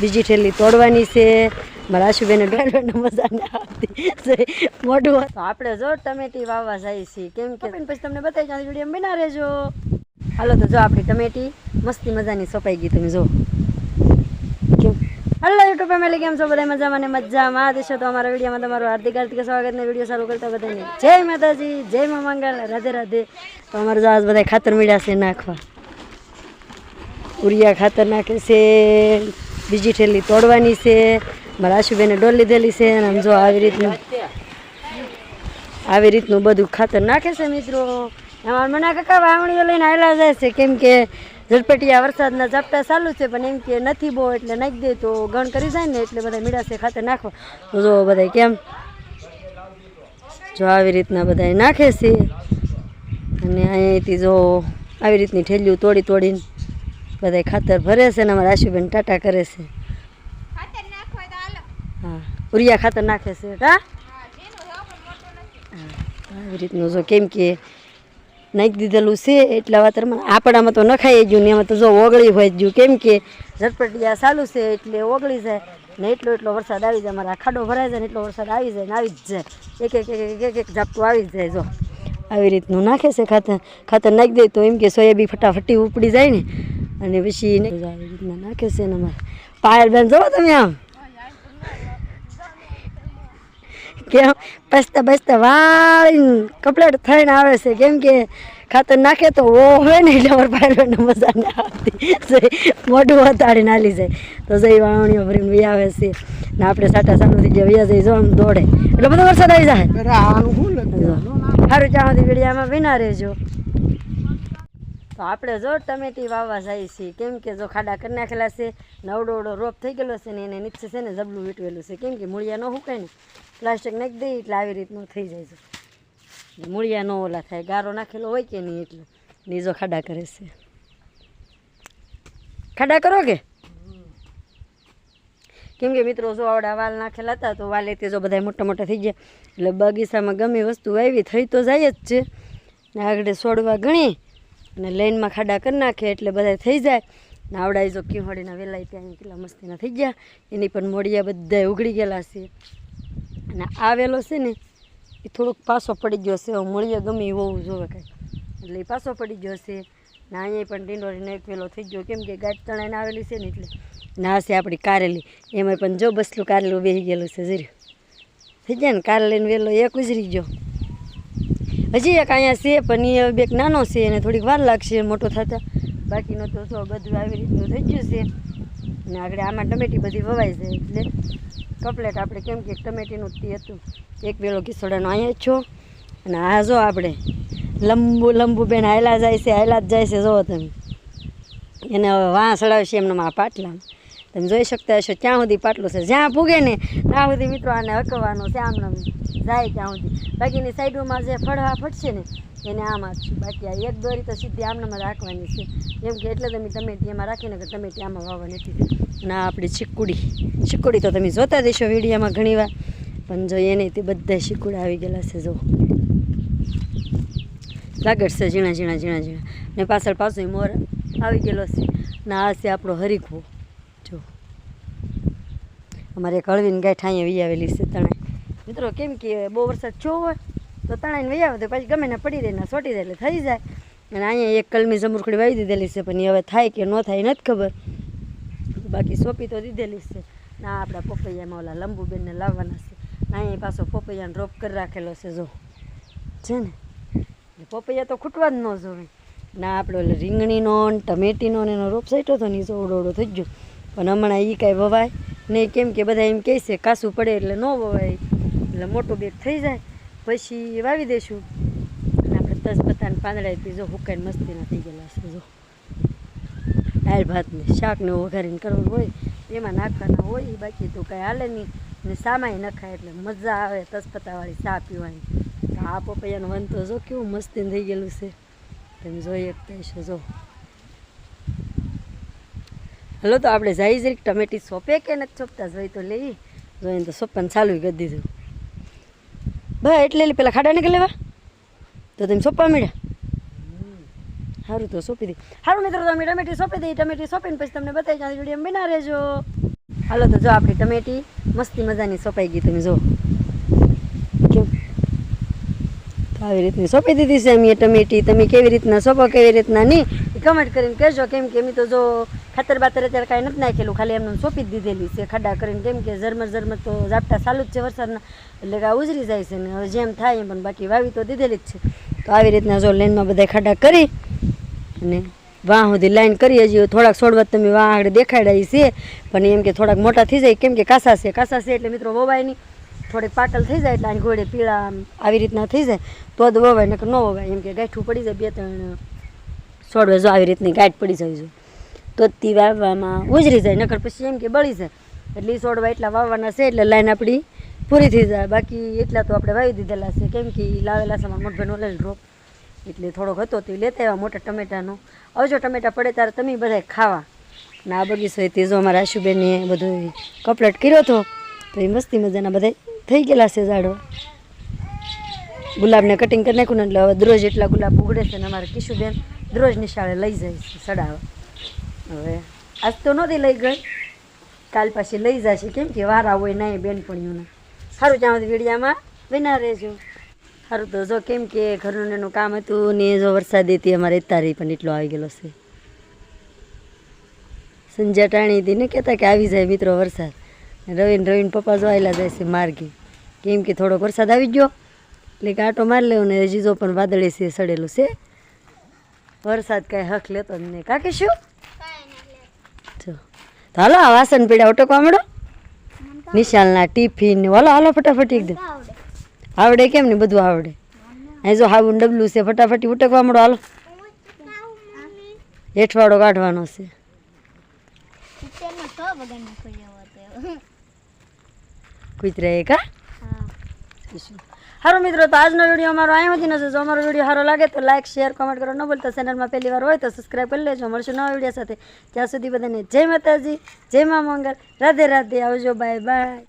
બીજી ઠેલી તોડવાની છે. મારા આશુબેને ડોલને મજા ના આવતી. મોઢું તો આપણે જો ટમેટી વાવવા જાય છીએ. કેમ કે પછી તમને બતાવી જાણ વીડિયો બના રહેજો. હાલો તો જો આપણી ટમેટી મસ્તી મજાની સોપાઈ ગઈ તમે જો. કેમ? હલો યુટ્યુબ ફેમિલી કેમ છો? બધા મજામાં ને મજામાં? દેશો તો અમારા વિડીયોમાં તમારું હાર્દિક હાર્દિક સ્વાગત ને વીડિયો ચાલુ કરતા બધાને. જય માતાજી જય મા મંગલ રાધે રાધે. તો અમારું આજ બધા ખાતર મળ્યા છે નાખવા. ઉરિયા ખાતર નાખે છે, બીજી ઠેલી તોડવાની છે, મારા આશુબેને ડોલ લીધેલી છે અને આમ જો આવી રીતનું આવી રીતનું બધું ખાતર નાખે છે મિત્રો. એમાં મને કાકા વાવણીઓ લઈને આવેલા જાય છે, કેમ કે ઝડપટિયા વરસાદના ઝાપટા ચાલુ છે, પણ એમ કે નથી બહુ એટલે નાખી દે તો ગણ કરી જાય ને એટલે બધા મીડાશે ખાતર નાખો. તો જો બધા કેમ? જો આવી રીતના બધા નાખે છે. અને અહીંયાથી જો આવી રીતની ઠેલીઓ તોડી તોડીને બધા ખાતર ભરે છે ને અમારા આશુબેન ટાટા કરે છે. હા ઉરિયા ખાતર નાખે છે હા આવી રીતનું જો કેમ કે નાખી દીધેલું છે એટલા વાતરમાં આપણામાં તો નખાઈ ગયું ને એમાં તો જો ઓગળી હોય ગયું. કેમ કે ઝટપટિયા ચાલુ છે એટલે ઓગળી જાય ને એટલો એટલો વરસાદ આવી જાય. મારા ખાડો ભરાઈ જાય ને એટલો વરસાદ આવી જાય ને આવી જ જાય. એક એક એક એક એક એક ઝાપટું આવી જ જાય જો. આવી રીતનું નાખે છે ખાતર. ખાતર નાખી દે તો એમ કે સોયાબી ફટાફટી ઉપડી જાય ને. અને પછી આવી રીતના નાખે છે ને અમારે. બેન જો તમે આમ. કેમ? પસ્તા પસતા વાળીને કપલેટ થઈને આવે છે. કેમ કે ખાતર નાખે તો ઓ હોય ને એટલે અમારે પાયલોને મજા ના આવતી. મોઢું વતાડી નાલી જાય. તો જઈ વાવણીઓ ભરીને વી આવે છે. ને આપણે સાટા સામેથી જે વ્યા જઈ જો આમ દોડે. એટલે બધો વરસાદ આવી જાય? સારું ચાવાથી વિડીયામાં વિના રહેજો. તો આપણે જો ટમેટી વાવવા જઈએ છીએ. કેમ કે જો ખાડા કરી નાખેલા છે, નવડો વડો રોપ થઈ ગયેલો છે ને એને નીચે છે ને જબલું વીટવેલું છે. કેમ કે મૂળિયા ન હુકાય ને, પ્લાસ્ટિક નાખી દઈએ એટલે આવી રીતનું થઈ જાય છે. મૂળિયા ન ઓલા થાય, ગારો નાખેલો હોય કે નહીં એટલે, ને જો ખાડા કરે છે. ખાડા કરો કે? કેમ કે મિત્રો જો આવડા વાલ નાખેલા હતા, તો વાલે તે જો બધા મોટા મોટા થઈ ગયા. એટલે બગીચામાં ગમે વસ્તુ આવી થઈ તો જાય જ છે. ને આગળ છોડવા ગણી અને લાઈનમાં ખાડા કરી નાખે એટલે બધા થઈ જાય. ને આવડાઈ જો કિંહોડીના વેલાય ત્યાં કેટલા મસ્તીના થઈ ગયા. એની પણ મોડિયા બધા ઉગડી ગયેલા છે. અને આ વેલો છે ને, એ થોડોક પાસો પડી ગયો છે. મળીએ ગમે હોવું જોવે કાંઈ. એટલે એ પાસો પડી ગયો છે. ને અહીંયા પણ ડીંડોરીનો એક વેલો થઈ ગયો. કેમ કે ગાંઠ તણાઈને આવેલી છે ને એટલે ના છે આપણી કારેલી. એમાં પણ જો બસલું કારેલું બેસી ગયેલું છે જરી થઈ જાય ને કારેલીનો વેલો એક ઉજરી ગયો. હજી એક અહીંયા છે, પણ એ બે નાનો છે એને થોડીક વાર લાગશે, મોટો થતા. બાકીનો તો જો બધું આવી રીતનું થઈ ગયું છે. અને આગળ આમાં ટમેટી બધી વવાય છે એટલે કપલેટ આપણે કેમ કે ટમેટીનું તે હતું. એક વેલો કિસોડાનો અહીંયા છો. અને આ જો આપણે લંબુ લંબુ બેન હાયલા જાય છે, હાયલા જ જાય છે જુઓ તમે. એને હવે વાં સડાવશે એમને આ પાટલામાં. તમે જોઈ શકતા હશો, ત્યાં સુધી પાટલું છે. જ્યાં પૂગે ને ત્યાં સુધી મિત્રો આને હકવાનો છે આમ. જાય ત્યાં સુધી. બાકીની સાઈડોમાં જે ફળવા ફટશે ને, એને આમ આપશું બાકી આ એક દોરી તો સીધી આમનામાં રાખવાની છે. એમ કે એટલે તમે તમે ત્યાંમાં રાખીને કે તમે ત્યાંમાં વાવવા નથી. આ આપણી ચીકુડી ચીકુડી તો તમે જોતા દેશો વિડીયોમાં ઘણીવાર. પણ જો એને તે બધા શીકુડા આવી ગયેલા છે, જો. લાગડ છે, ઝીણા ઝીણા ઝીણા ઝીણા. ને પાછળ પાછો મોર આવી ગયેલો છે. ને આ છે આપણો હરીખો જો. અમારે કળવીને ગાંઠ અહીંયા વી આવેલી છે તણાઈ મિત્રો, કેમ કે બહુ વરસાદ છો હોય, તો તણાઈને વહી આવે, તો પછી ગમે ને પડી રહે ને સોટી જાય એટલે થઈ જાય. અને અહીંયા એક કલમી સમરખડી વાવી દીધેલી છે, પણ હવે થાય કે ન થાય નથી ખબર. બાકી સોંપી તો દીધેલી છે. ના આપણા પપૈયામાં ઓલા લંબુબેનને લાવવાના છે. અહીંયા પાછો પપૈયાનો ડ્રોપ કરી રાખેલો છે, જો. છે ને? પપૈયા તો ખૂટવા જ ન જોવે. ના આપણે એટલે રીંગણીનો ટમેટીનો ને એનો રોપ સાઈટો હતો ને એ ઓડો થઈ ગયો. પણ હમણાં એ કાંઈ વવાય નહીં. કેમ કે બધા એમ કહે છે, કાસું પડે એટલે ન વવાય. એટલે મોટું બેગ થઈ જાય, પછી વાવી દઈશું. અને આપણે તસ પત્તાને પાંદડાથી જો હુકાઈને મસ્તીના થઈ ગયેલા છે, જો. દાળ ભાતને શાકને વઘારીને કરવું હોય, એમાં નાખવાના હોય બાકી તો કાંઈ હાલે નહીં. ને સામાય નખાય એટલે મજા આવે તસપત્તાવાળી ચા પીવાની. તો આ પપૈયાનો વન તો જો કેવું મસ્તી થઈ ગયેલું છે. તમે જોઈ શકતા હશો, જો. હલો, તો આપણે જાય જરીક ટમેટી સોંપે કે નથી સોંપતા? જોઈ તો લઈ જોઈને તો સોંપવાનું ચાલુ કરી દીધું. બસ એટલે પેલા ખાડા નીકળી લેવા. તો તમે સોંપવા મળ્યા. સારું તો સોંપી દઈ સારું મિત્રો, તો અમે ટમેટી સોંપી દઈ ટમેટી સોંપીને પછી તમને બતાવી જાય એમ બના રહેજો. હાલો તો જો આપણી ટમેટી મસ્તી મજાની સોંપાઈ ગઈ તમે જો. આવી રીતની સોંપી દીધી છે અમે ટમેટી. તમે કેવી રીતના સોંપો, કેવી રીતના નહીં? એ કમેન્ટ કરીને કહેજો. કેમ કે અમે તો જો ખાતર બાતર અત્યારે કાંઈ નથી નાખેલું, ખાલી એમને સોંપી દીધેલી છે, ખાડા કરીને કેમ કે ઝરમર ઝરમર તો ઝાપટા ચાલુ જ છે વરસાદના, એટલે કે આ ઉજરી જાય છે ને હવે જેમ થાય એમ, પણ બાકી વાવી તો દીધેલી જ છે. તો આવી રીતના જો લેનમાં બધા ખાડા કરી અને વાહ સુધી લાઈન કરી, હજી થોડાક છોડવા તમે વાહ આગળ દેખાડાય છે, પણ એમ કે થોડાક મોટા થઈ જાય, કેમ કે કાસા છે કાસા છે એટલે મિત્રો વવાય નહીં. થોડીક પાટલ થઈ જાય એટલે આની ઘોડે પીળા આવી રીતના થઈ જાય, તો જ વવાય, નકર ન વવાય. એમ કે ગાંઠું પડી જાય બે ત્રણ, છોડવે જો આવી રીતની ગાંઠ પડી જાય છે તો જ વાવવામાં ઉજરી જાય, નકર પછી એમ કે બળી જાય. એટલે ઈ છોડવા એટલા વાવવાના છે, એટલે લાઈન આપણી પૂરી થઈ જાય. બાકી એટલા તો આપણે વાવી દીધેલા છે. કેમ કે લાવેલા છે, મારા મોટભાઈનો ઓલે ડ્રોપ એટલે થોડોક હતો તે લેતા આવ્યા મોટા ટમેટાનો. હવે જો ટમેટા પડે ત્યારે તમે બધા ખાવા. ને આ બગીચો તે જો અમારા આશુબેને બધું કપલેટ કર્યો હતો, તો એ મસ્તી મજાના બધા થઈ ગયેલા છે ઝાડો. ગુલાબને કટિંગ કરી નાખ્યું ને એટલે હવે દરરોજ એટલા ગુલાબ ઉગડે છે ને અમારે કિશુબેન દરરોજ નિશાળે લઈ જાય છે સડાવવા હવે. આજ તો નહોતી લઈ ગઈ. કાલ પાછી લઈ જશે. કેમ કે વારા હોય નહીં બેનપણીઓને. સારું ત્યાં વિડીયામાં વિના રહેજો. સારું તો જો કેમ કે ઘરનું એનું કામ હતું ને જો વરસાદ હતી, અમારે તારી પણ એટલો આવી ગયેલો છે. સંજ્યા ટાણી હતી ને કહેતા કે આવી જાય મિત્રો વરસાદ. રવિન રવિન પપ્પા જો આવેલા જાય છે માર્ગે. કેમ કે થોડોક વરસાદ આવી ગયો. એટલે કે આટો મારી લેવો ને હજી જો પણ વાદળે છે, સડેલું છે. વરસાદ કાંઈ હક લેતો જ નહીં. કાકે શું? હાલો આ વાસણ પીડા ઉટકવા મળો નિશાલના ટિફિન ને હાલો હાલો ફટાફટ એકદમ આવડે કેમ ને બધું આવડે અહીં જો હાવું ડબલું છે ફટાફટી ઉટકવા મળો હાલો હેઠવાડો કાઢવાનો છે પિક્ચરમાં સો વગરનો સારું મિત્રો, તો આજનો વીડિયો અમારો અહીંયા સુધી નથી જો અમારો વીડિયો સારો લાગે તો લાઈક શેર કોમેન્ટ કરો ન ભૂલતા. ચેનલમાં પહેલી વાર હોય તો સબસ્ક્રાઈબ કરી લેજો. મળશું નવા વીડિયો સાથે. ત્યાં સુધી બધાને જય માતાજી, જય મા મંગલ. રાધે રાધે. આવજો બાય બાય